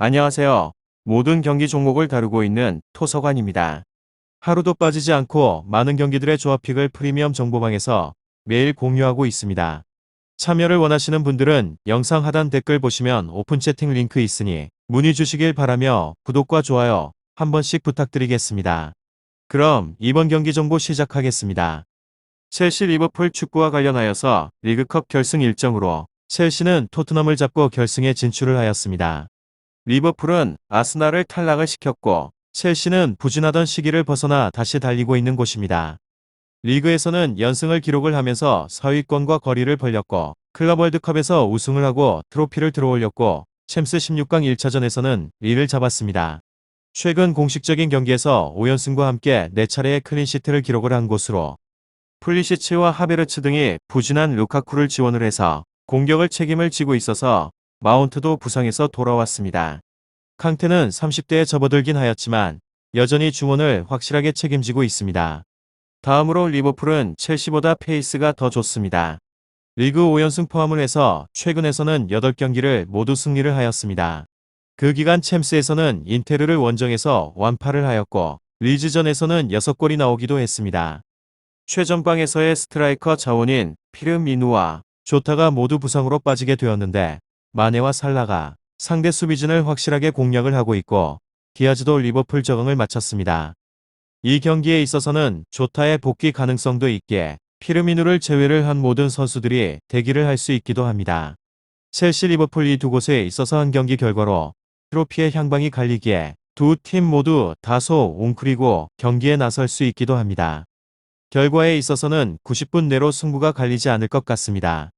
안녕하세요. 모든 경기 종목을 다루고 있는 토서관입니다. 하루도 빠지지 않고 많은 경기들의 조합픽을 프리미엄 정보방에서 매일 공유하고 있습니다. 참여를 원하시는 분들은 영상 하단 댓글 보시면 오픈 채팅 링크 있으니 문의 주시길 바라며 구독과 좋아요 한 번씩 부탁드리겠습니다. 그럼 이번 경기 정보 시작하겠습니다. 첼시 리버풀 축구와 관련하여서 리그컵 결승 일정으로 첼시는 토트넘을 잡고 결승에 진출을 하였습니다. 리버풀은 아스날을 탈락을 시켰고 첼시는 부진하던 시기를 벗어나 다시 달리고 있는 곳입니다. 리그에서는 연승을 기록을 하면서 서위권과 거리를 벌렸고 클럽 월드컵에서 우승을 하고 트로피를 들어올렸고 챔스 16강 1차전에서는 리를 잡았습니다. 최근 공식적인 경기에서 5연승과 함께 4차례의 클린시트를 기록을 한 곳으로 풀리시츠와 하베르츠 등이 부진한 루카쿠를 지원을 해서 공격을 책임을 지고 있어서 마운트도 부상에서 돌아왔습니다. 캉테는 30대에 접어들긴 하였지만 여전히 중원을 확실하게 책임지고 있습니다. 다음으로 리버풀은 첼시보다 페이스가 더 좋습니다. 리그 5연승 포함을 해서 최근에서는 8경기를 모두 승리를 하였습니다. 그 기간 챔스에서는 인테르를 원정에서 완파를 하였고 리즈전에서는 6골이 나오기도 했습니다. 최전방에서의 스트라이커 자원인 피르미누와 조타가 모두 부상으로 빠지게 되었는데 마네와 살라가 상대 수비진을 확실하게 공략을 하고 있고 디아즈도 리버풀 적응을 마쳤습니다. 이 경기에 있어서는 조타의 복귀 가능성도 있기에 피르미누를 제외를 한 모든 선수들이 대기를 할 수 있기도 합니다. 첼시 리버풀 이 두 곳에 있어서 한 경기 결과로 트로피의 향방이 갈리기에 두 팀 모두 다소 웅크리고 경기에 나설 수 있기도 합니다. 결과에 있어서는 90분 내로 승부가 갈리지 않을 것 같습니다.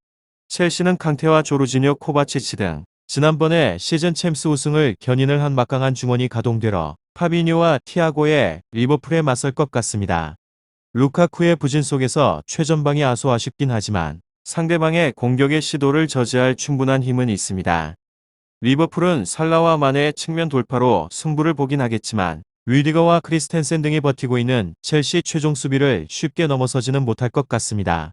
첼시는 캉테와 조르지뇨 코바치치 등 지난번에 시즌 챔스 우승을 견인을 한 막강한 중원이 가동되어 파비뉴와 티아고의 리버풀에 맞설 것 같습니다. 루카쿠의 부진 속에서 최전방이 아소 아쉽긴 하지만 상대방의 공격의 시도를 저지할 충분한 힘은 있습니다. 리버풀은 살라와 마네의 측면 돌파로 승부를 보긴 하겠지만 위디거와 크리스텐센 등이 버티고 있는 첼시 최종 수비를 쉽게 넘어서지는 못할 것 같습니다.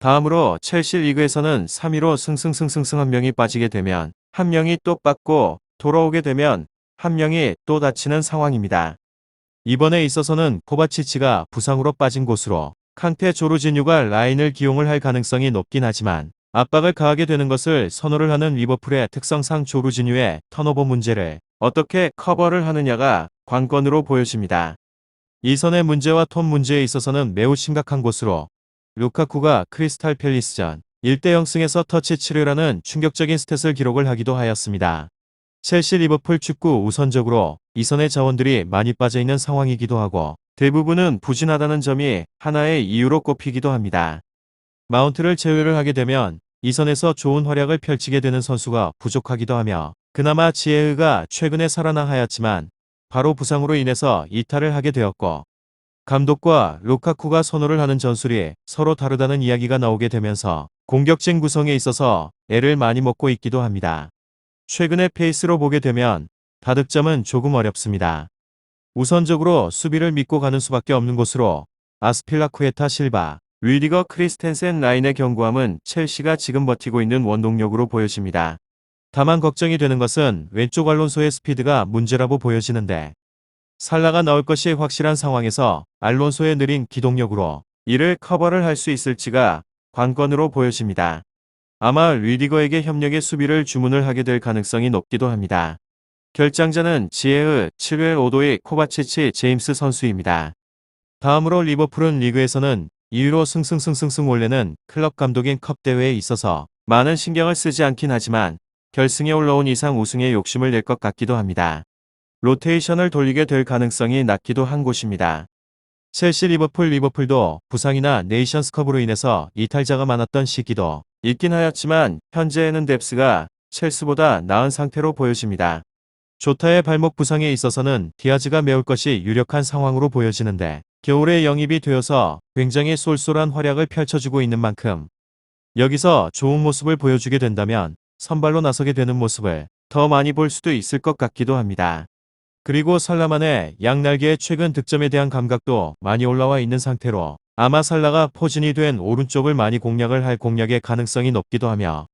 다음으로 첼시 리그에서는 3위로 승승승승승 한 명이 빠지게 되면 한 명이 또 빠고 돌아오게 되면 한 명이 또 다치는 상황입니다. 이번에 있어서는 코바치치가 부상으로 빠진 곳으로 칸테 조르지뉴가 라인을 기용을 할 가능성이 높긴 하지만 압박을 가하게 되는 것을 선호를 하는 리버풀의 특성상 조르지뉴의 턴오버 문제를 어떻게 커버를 하느냐가 관건으로 보여집니다. 이 선의 문제와 톤 문제에 있어서는 매우 심각한 곳으로 루카쿠가 크리스탈 팰리스전 1대0 승에서 터치 7회라는 충격적인 스탯을 기록을 하기도 하였습니다. 첼시 리버풀 축구 우선적으로 이선의 자원들이 많이 빠져있는 상황이기도 하고 대부분은 부진하다는 점이 하나의 이유로 꼽히기도 합니다. 마운트를 제외를 하게 되면 이선에서 좋은 활약을 펼치게 되는 선수가 부족하기도 하며 그나마 지에흐가 최근에 살아나 하였지만 바로 부상으로 인해서 이탈을 하게 되었고 감독과 루카쿠가 선호를 하는 전술이 서로 다르다는 이야기가 나오게 되면서 공격진 구성에 있어서 애를 많이 먹고 있기도 합니다. 최근의 페이스로 보게 되면 다득점은 조금 어렵습니다. 우선적으로 수비를 믿고 가는 수밖에 없는 곳으로 아스필라쿠에타 실바, 위디거 크리스텐센 라인의 견고함은 첼시가 지금 버티고 있는 원동력으로 보여집니다. 다만 걱정이 되는 것은 왼쪽 알론소의 스피드가 문제라고 보여지는데 살라가 나올 것이 확실한 상황에서 알론소의 느린 기동력으로 이를 커버를 할 수 있을지가 관건으로 보여집니다. 아마 리디거에게 협력의 수비를 주문을 하게 될 가능성이 높기도 합니다. 결장자는 지에흐 7회 5도의 코바치치 제임스 선수입니다. 다음으로 리버풀은 리그에서는 2위로 승승승승승 원래는 클럽 감독인 컵 대회에 있어서 많은 신경을 쓰지 않긴 하지만 결승에 올라온 이상 우승에 욕심을 낼 것 같기도 합니다. 로테이션을 돌리게 될 가능성이 낮기도 한 곳입니다. 첼시 리버풀 리버풀도 부상이나 네이션스컵으로 인해서 이탈자가 많았던 시기도 있긴 하였지만 현재에는 뎁스가 첼스보다 나은 상태로 보여집니다. 조타의 발목 부상에 있어서는 디아즈가 메울 것이 유력한 상황으로 보여지는데 겨울에 영입이 되어서 굉장히 쏠쏠한 활약을 펼쳐주고 있는 만큼 여기서 좋은 모습을 보여주게 된다면 선발로 나서게 되는 모습을 더 많이 볼 수도 있을 것 같기도 합니다. 그리고 살라만의 양날개의 최근 득점에 대한 감각도 많이 올라와 있는 상태로 아마 살라가 포진이 된 오른쪽을 많이 공략을 할 공략의 가능성이 높기도 하며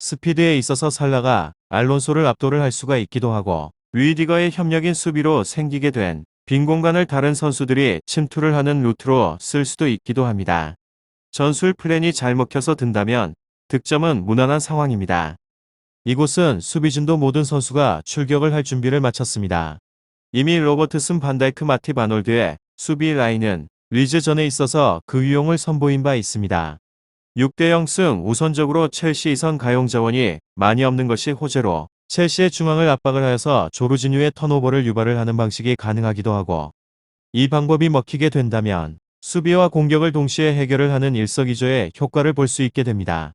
스피드에 있어서 살라가 알론소를 압도를 할 수가 있기도 하고 루이디거의 협력인 수비로 생기게 된 빈 공간을 다른 선수들이 침투를 하는 루트로 쓸 수도 있기도 합니다. 전술 플랜이 잘 먹혀서 든다면 득점은 무난한 상황입니다. 이곳은 수비진도 모든 선수가 출격을 할 준비를 마쳤습니다. 이미 로버트슨 반다이크 마티 바놀드의 수비 라인은 리즈전에 있어서 그 유용을 선보인 바 있습니다. 6대0 승 우선적으로 첼시 이선 가용 자원이 많이 없는 것이 호재로 첼시의 중앙을 압박을 하여서 조르지뉴의 턴오버를 유발을 하는 방식이 가능하기도 하고 이 방법이 먹히게 된다면 수비와 공격을 동시에 해결을 하는 일석이조의 효과를 볼 수 있게 됩니다.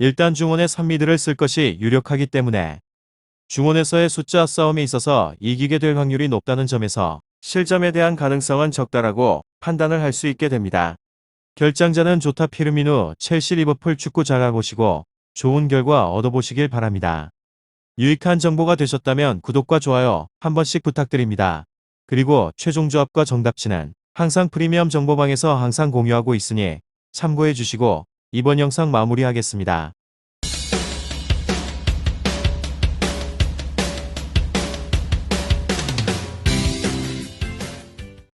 일단 중원의 선미들을 쓸 것이 유력하기 때문에 중원에서의 숫자 싸움에 있어서 이기게 될 확률이 높다는 점에서 실점에 대한 가능성은 적다라고 판단을 할 수 있게 됩니다. 결장자는 조타 피르미누 첼시 리버풀 축구 잘 알아보시고 좋은 결과 얻어보시길 바랍니다. 유익한 정보가 되셨다면 구독과 좋아요 한 번씩 부탁드립니다. 그리고 최종 조합과 정답치는 항상 프리미엄 정보방에서 항상 공유하고 있으니 참고해 주시고 이번 영상 마무리하겠습니다.